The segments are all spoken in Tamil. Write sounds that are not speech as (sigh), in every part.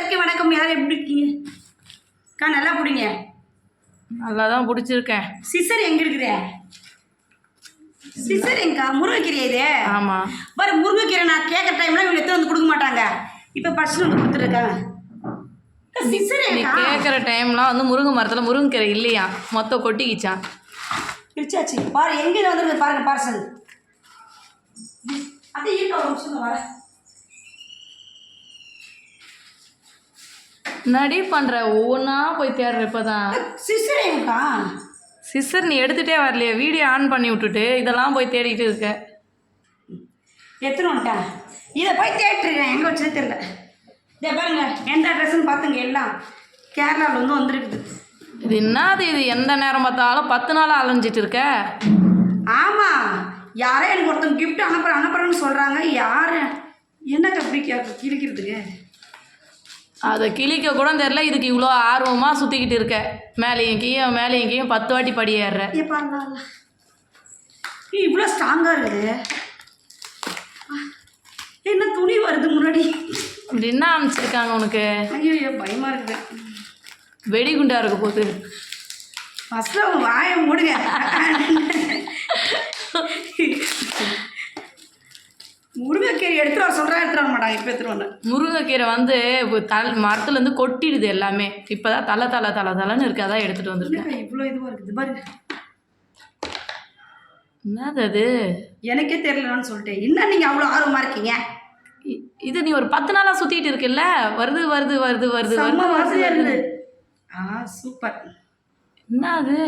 எல்லாருக்கும் வணக்கம். யாரும் எப்படி இருக்கீங்க? அக்கா நல்லா பிடிங்க நல்லா தான் பிடிச்சிருக்கேன் சிசர் எங்க இருக்குது? சிசர் எங்கக்கா? முருங்கைக்கீரை இது? ஆமாம் பாரு முருங்கைக்கீரை நான் கேட்குற டைம்ல இவங்க எடுத்து வந்து கொடுக்க மாட்டாங்க. இப்போ பர்சன் வந்து கொடுத்துருக்காங்க. சிசர் கேட்குற டைம்லாம் வந்து முருங்கை மரத்தில் முருங்கைக்கீரை இல்லையா? மொத்தம் கொட்டிக்கிச்சான் பிரிச்சாச்சு பாரு எங்க வந்துருக்குது பாருங்க பார்சல் அப்படியே இருக்க ஒரு நிமிஷம் வரேன் நடி பண்ணுற ஒவ்வொன்றா போய் தேடுற இப்போ தான் சிசர் எங்கக்கா சிஸ்டர் நீ எடுத்துகிட்டே வரலையே வீடியோ ஆன் பண்ணி விட்டுட்டு இதெல்லாம் போய் தேடிட்டு இருக்க. எடுத்துன்னு வந்துட்டேன். இதை போய் தேட்டுருக்கேன் எங்கே வச்சதே தெரியல. இதே பாருங்க எந்த அட்ரஸ்ன்னு பார்த்துங்க எல்லாம். கேரளாவில் வந்து வந்திருக்குது. இது என்னது இது? எந்த நேரம் பார்த்தாலும் பத்து நாளாக அலைஞ்சிட்டு இருக்க? ஆமாம் யாரோ எனக்கு ஒருத்தங்க gift அனுப்புகிறேன் அனுப்புகிறேன்னு சொல்கிறாங்க யார்? என்னக்கா இப்படி கேட்க கிழிக்கிறதுக்கு? அதை கிழிக்க கூட தெரில இதுக்கு இவ்வளோ ஆர்வமாக சுற்றிக்கிட்டு இருக்க. மேலேயும் கீயும் மேலேயும் கீயும் பத்து வாட்டி படி ஏறுற. இவ்வளோ ஸ்ட்ராங்காக இருக்குது என்ன துணி வருது முன்னாடி? அப்படி என்ன அனுப்பிச்சிருக்காங்க உனக்கு? ஐயோ பயமாக இருக்குது. வெடிகுண்டா இருக்க போகுது ஃபஸ்ட்டு வாயை மூடுங்க முருங்கைக்கீரை எடுத்துட்டு வர சொல்கிறா எடுத்துட்டு வர மாட்டாங்க இப்போ வந்தேன். முருங்கைக்கீரை வந்து தல் மரத்துலேருந்து கொட்டிடுது எல்லாமே. இப்போ தான் தலை தலை தலை தலைன்னு இருக்கு. அதான் எடுத்துகிட்டு வந்திருக்கேன். இவ்வளோ இதுவாக இருக்குது? பாருங்க. என்னது அது? எனக்கே தெரியலன்னு சொல்லிட்டு என்ன நீங்கள் அவ்வளோ ஆர்வமாக இருக்கீங்க? இது நீ ஒரு பத்து நாளாக சுற்றிட்டு இருக்குல்ல? வருது வருது வருது வருது வருது வருது இருக்குது ஆ சூப்பர். என்ன அது?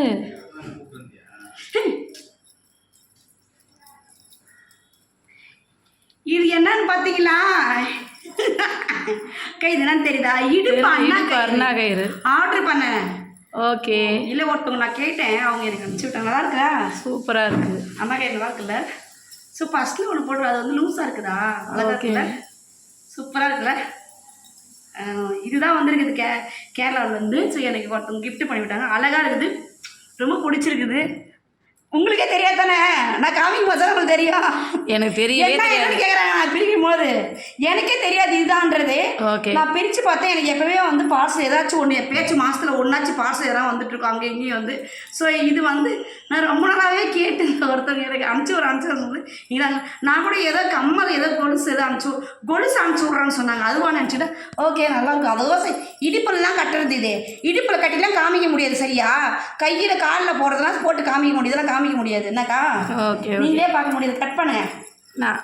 இது என்னன்னு பார்த்தீங்களா கை இது என்னன்னு தெரியுதா? இடுப்பு அண்ணா கயிறு ஆர்டர் பண்ணேன் ஓகே. இல்லை ஒருத்தவங்க நான் கேட்டேன். அவங்க எனக்கு அனுப்பிச்சி விட்டாங்க. நல்லா இருக்கா? சூப்பராக இருக்குது அம்மா கை நல்லா இருக்குல்ல? ஸோ ஃபஸ்ட்டில் ஒன்று போடுறது அது வந்து லூஸாக இருக்குதா? அழகா இருக்குல்ல? சூப்பராக இருக்குல்ல? இதுதான் வந்திருக்குது கே கேரளாவில் வந்து ஸோ எனக்கு ஒருத்தவங்க gift பண்ணி விட்டாங்க அழகாக இருக்குது. ரொம்ப பிடிச்சிருக்குது. உங்களுக்கே தெரியாது தானே நான் காமிக்கும் போது உங்களுக்கு தெரியும்? எனக்கு தெரியவே தெரியாது. கேட்குறாங்க நான் பிரிக்கும் போது எனக்கே தெரியாது இதுதான்றது ஓகே. நான் பிரித்து பார்த்தேன். எனக்கு எப்போவே வந்து பார்சல் ஏதாச்சும் ஒன்று எப்பயாச்சும் மாதத்தில் ஒன்றாச்சும் பார்சல் எதாவது வந்துட்டு இருக்கோம். அங்கே இங்கேயும் வந்து. ஸோ இது வந்து நான் ரொம்ப நாளாகவே கேட்டு (laughs) ஒருத்தவங்க எனக்கு அனுப்பிச்சி ஒரு அனுப்பிச்சி வந்து நான் கூட ஏதோ கம்மல் ஏதோ கொலுசு ஏதோ அனுப்பிச்சு கொலுசு அனுப்பிச்சி விட்றான்னு சொன்னாங்க. அதுவா நினச்சிட்டு ஓகே நல்லா இருக்கும். அதுவும் சரி இடுப்புலலாம் கட்டுறது இது. இடுப்பில் கட்டிலாம் காமிக்க முடியாது சரியா? கையில் காலில் போடுறதெல்லாம் போட்டு காமிக்க முடியாது இதெல்லாம் காமிக்க முடியாது. என்னக்கா? நீங்களே பார்க்க முடியாது. கட் பண்ணுங்க நான்